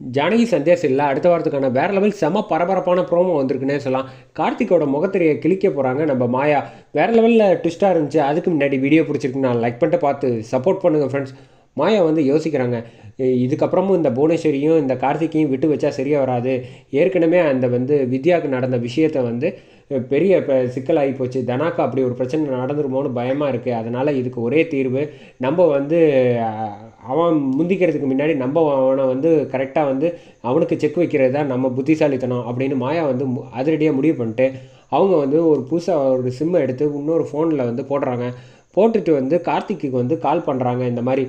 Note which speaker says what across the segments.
Speaker 1: ஜானகி சந்தியா இல்லை அடுத்த வாரத்துக்கான வேற லெவல் செம பரபரப்பான ப்ரோமோ வந்திருக்குன்னே சொல்லலாம். கார்த்திக்கோட முகத்திரையை கிழிக்க போகிறாங்க நம்ம மாயா. வேற லெவலில் ட்விஸ்ட்டாக இருந்துச்சு அதுக்கு முன்னாடி வீடியோ பிடிச்சிருக்கு நான் லைக் பண்ணிட்டு பார்த்து சப்போர்ட் பண்ணுங்கள் ஃப்ரெண்ட்ஸ் மாயா வந்து யோசிக்கிறாங்க இதுக்கப்புறமும் இந்த புவனேஸ்வரியும் இந்த கார்த்திக்கையும் விட்டு வச்சா சரியாக வராது. ஏற்கனவே அந்த வந்து வித்யாவுக்கு நடந்த விஷயத்தை வந்து பெரிய இப்போ சிக்கலாகி போச்சு. தனாக்கா அப்படி ஒரு பிரச்சனை நடந்துருமோன்னு பயமாக இருக்குது அதனால் இதுக்கு ஒரே தீர்வு நம்ம வந்து அவன் முந்திக்கிறதுக்கு முன்னாடி நம்ம அவனை வந்து கரெக்டாக வந்து அவனுக்கு செக் வைக்கிறது தான் நம்ம புத்திசாலித்தனம் அப்படின்னு மாயா வந்து மு- அதிரடியாக முடிவு பண்ணிட்டு அவங்க வந்து ஒரு புதுசாக ஒரு சிம்மை எடுத்து இன்னொரு ஃபோனில் வந்து போடுறாங்க. போட்டுட்டு வந்து கார்த்திக்கு வந்து கால் பண்ணுறாங்க இந்த மாதிரி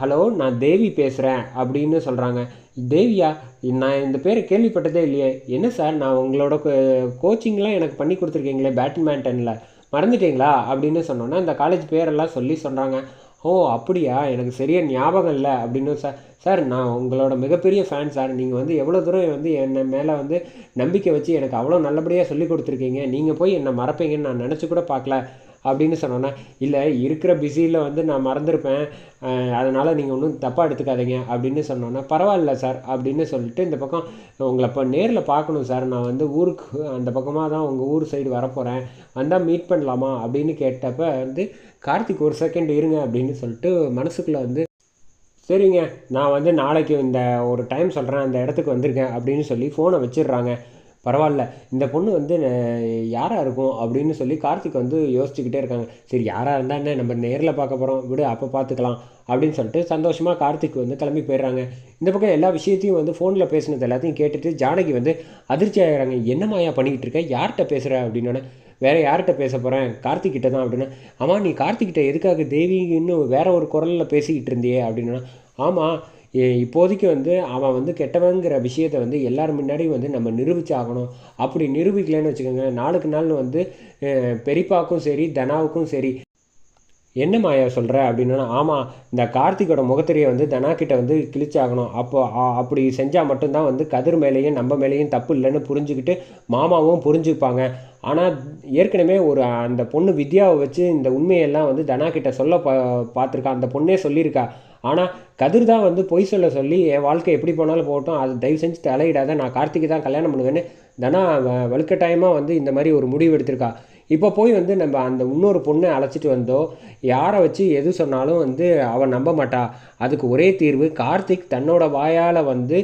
Speaker 1: ஹலோ நான் தேவி பேசுகிறேன் அப்படின்னு சொல்கிறாங்க தேவியா நான் இந்த பேர் கேள்விப்பட்டதே இல்லையே. என்ன சார் நான் உங்களோட கோச்சிங்லாம் எனக்கு பண்ணி கொடுத்துருக்கீங்களே பேட்மிண்டனில் மறந்துட்டீங்களா? அப்படின்னு சொன்னோன்னே இந்த காலேஜ் பேரெல்லாம் சொல்லி சொல்கிறாங்க ஓ அப்படியா? எனக்கு சரியாக ஞாபகம் இல்லை. அப்படின்னு சார் சார் நான் உங்களோட மிகப்பெரிய ஃபேன் சார். நீங்கள் வந்து எவ்வளோ தூரம் வந்து என்னை மேலே வந்து நம்பிக்கை வச்சு எனக்கு அவ்வளோ நல்லபடியாக சொல்லி கொடுத்துருக்கீங்க. நீங்கள் போய் என்னை மறப்பீங்கன்னு நான் நினச்சி கூட பார்க்கல. அப்படின்னு சொன்னோன்னே இல்லை இருக்கிற பிஸியில் வந்து நான் மறந்துருப்பேன். அதனால் நீங்கள் ஒன்றும் தப்பாக எடுத்துக்காதீங்க. அப்படின்னு சொன்னோன்னே பரவாயில்ல சார் அப்படின்னு சொல்லிட்டு இந்த பக்கம் உங்களை இப்போ நேரில் பார்க்கணும் சார். நான் வந்து ஊருக்கு அந்த பக்கமாக தான் உங்கள் ஊர் சைடு வரப்போகிறேன் வந்தால் மீட் பண்ணலாமா? அப்படின்னு கேட்டப்ப வந்து கார்த்திக் ஒரு செகண்ட் இருங்க அப்படின்னு சொல்லிட்டு மனசுக்குள்ளே வந்து சரிங்க நான் வந்து நாளைக்கு இந்த ஒரு டைம் சொல்கிறேன் அந்த இடத்துக்கு வந்திருக்கேன் அப்படின்னு சொல்லி ஃபோனை வச்சிடுறாங்க. பரவாயில்ல. இந்த பொண்ணு வந்து யாராக இருக்கும் அப்படின்னு சொல்லி கார்த்திக் வந்து யோசிச்சுக்கிட்டே இருக்காங்க. சரி யாராக இருந்தால் என்ன? நம்ம நேரில் பார்க்க போகிறோம் விடு அப்போ பார்த்துக்கலாம் அப்படின்னு சொல்லிட்டு சந்தோஷமாக கார்த்திக் வந்து கிளம்பி போயிடுறாங்க. இந்த பக்கம் எல்லா விஷயத்தையும் வந்து ஃபோனில் பேசினது எல்லாத்தையும் கேட்டுட்டு ஜானகி வந்து அதிர்ச்சி ஆகிறாங்க என்னமாயா பண்ணிக்கிட்டு இருக்க? யார்கிட்ட பேசுகிற அப்படின்னோடனே வேற யார்கிட்ட பேச போகிறேன் கார்த்திக் கிட்ட தான். அப்படின்னா ஆமாம் நீ கார்த்திக்கிட்ட எதுக்காக தேவி இன்னும் வேற ஒரு குரலில் பேசிக்கிட்டு இருந்தியே? அப்படின்னா ஆமாம் இப்போதைக்கு வந்து அவன் வந்து கெட்டவங்கிற விஷயத்தை வந்து எல்லார் முன்னாடியும் வந்து நம்ம நிரூபிச்சாகணும். அப்படி நிரூபிக்கலைன்னு வச்சுக்கோங்க நாளுக்கு நாள் வந்து பெரிப்பாக்கும் சரி தனாவுக்கும் சரி. என்ன மாயா சொல்கிற அப்படின்னா ஆமாம் இந்த கார்த்திகோட முகத்திரையை வந்து தனா கிட்ட வந்து கிழிச்சாகணும். அப்போ அப்படி செஞ்சால் மட்டும்தான் வந்து கதிர் மேலேயும் நம்ம மேலேயும் தப்பு இல்லைன்னு புரிஞ்சுக்கிட்டு மாமாவும் புரிஞ்சுப்பாங்க. ஆனால் ஏற்கனவே ஒரு அந்த பொண்ணு வித்யாவை வச்சு இந்த உண்மையெல்லாம் வந்து தனா கிட்ட சொல்ல பா பார்த்துருக்கா அந்த பொண்ணே சொல்லியிருக்கா. ஆனால் கதிர் தான் வந்து பொய் சொல்ல சொல்லி என் வாழ்க்கை எப்படி போனாலும் போட்டோம் அது தயவு செஞ்சு தலையிடாத நான் கார்த்திகை தான் கல்யாணம் பண்ணுவேன்னு தனா வ- வலுக்கட்டாயமாக வந்து இந்த மாதிரி ஒரு முடிவு எடுத்திருக்கா. இப்போ போய் வந்து நம்ம அந்த இன்னொரு பொண்ணை அழைச்சிட்டு வந்தோ யாரை வச்சு எது சொன்னாலும் வந்து அவன் நம்ப மாட்டா. அதுக்கு ஒரே தீர்வு கார்த்திக் தன்னோட வாயால் வந்து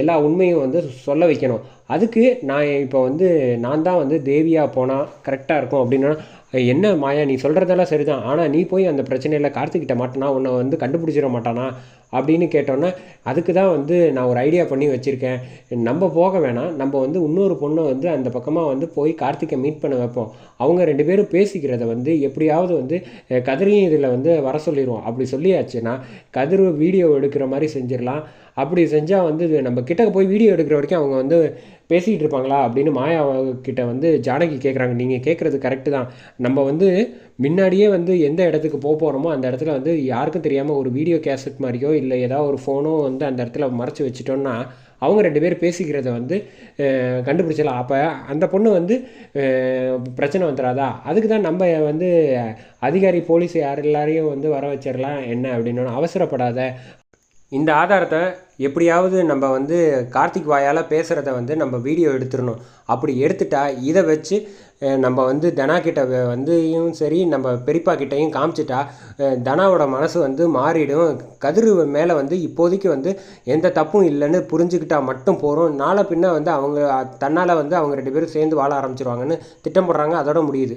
Speaker 1: எல்லா உண்மையும் வந்து சொல்ல வைக்கணும். அதுக்கு நான் இப்போ வந்து நான் தான் வந்து தேவியாக போனால் கரெக்டாக இருக்கும் அப்படின்னா என்ன மாயா நீ சொல்கிறதெல்லாம் சரிதான். ஆனால் நீ போய் அந்த பிரச்சனையில் கார்த்திக்கிட்ட மாட்டேனா உன்னை வந்து கண்டுபிடிச்சிட மாட்டானா? அப்படின்னு கேட்டோன்னே அதுக்கு தான் வந்து நான் ஒரு ஐடியா பண்ணி வச்சுருக்கேன். நம்ம போக வேணாம். நம்ம வந்து இன்னொரு பொண்ணை வந்து அந்த பக்கமாக வந்து போய் கார்த்திகை மீட் பண்ண வைப்போம். அவங்க ரெண்டு பேரும் பேசிக்கிறத வந்து எப்படியாவது வந்து கதிரையும் இதில் வந்து வர சொல்லிடுவோம் அப்படி சொல்லியாச்சுன்னா கதிர் வீடியோ எடுக்கிற மாதிரி செஞ்சிடலாம். அப்படி செஞ்சால் வந்து நம்ம கிட்ட போய் வீடியோ எடுக்கிற வரைக்கும் அவங்க வந்து பேசிகிட்டு இருப்பாங்களா அப்படின்னு மாயா கிட்ட வந்து ஜானகி கேட்குறாங்க நீங்கள் கேட்குறது கரெக்டு தான். நம்ம வந்து முன்னாடியே வந்து எந்த இடத்துக்கு போக போகிறோமோ அந்த இடத்துல வந்து யாருக்கும் தெரியாமல் ஒரு வீடியோ கேசட் மாதிரியோ இல்லை ஏதாவது ஒரு ஃபோனோ வந்து அந்த இடத்துல மறைச்சி வச்சிட்டோம்னா அவங்க ரெண்டு பேர் பேசிக்கிறத வந்து கண்டுபிடிச்சலாம் அப்போ அந்த பொண்ணு வந்து பிரச்சனை வந்துடாதா அதுக்கு தான் நம்ம வந்து அதிகாரி போலீஸ் யார் எல்லாரையும் வந்து வர வச்சிடலாம். என்ன அப்படின்னு அவசரப்படாத. இந்த ஆதாரத்தை எப்படியாவது நம்ம வந்து கார்த்திக் வாயால் பேசுகிறத வந்து நம்ம வீடியோ எடுத்துடணும். அப்படி எடுத்துட்டா இதை வச்சு நம்ம வந்து தனா கிட்ட வந்துயும் சரி நம்ம பெரியப்பா கிட்டையும் காமிச்சிட்டா தனாவோட மனசு வந்து மாறிடும். கதிர் மேலே வந்து இப்போதைக்கு வந்து எந்த தப்பும் இல்லைன்னு புரிஞ்சுக்கிட்டா மட்டும் போகிறோம் நாளை பின்ன வந்து அவங்க தன்னால் வந்து அவங்க ரெண்டு பேரும் சேர்ந்து வாழ ஆரம்பிச்சிருவாங்கன்னு திட்டம் போடுறாங்க அதோட முடியுது.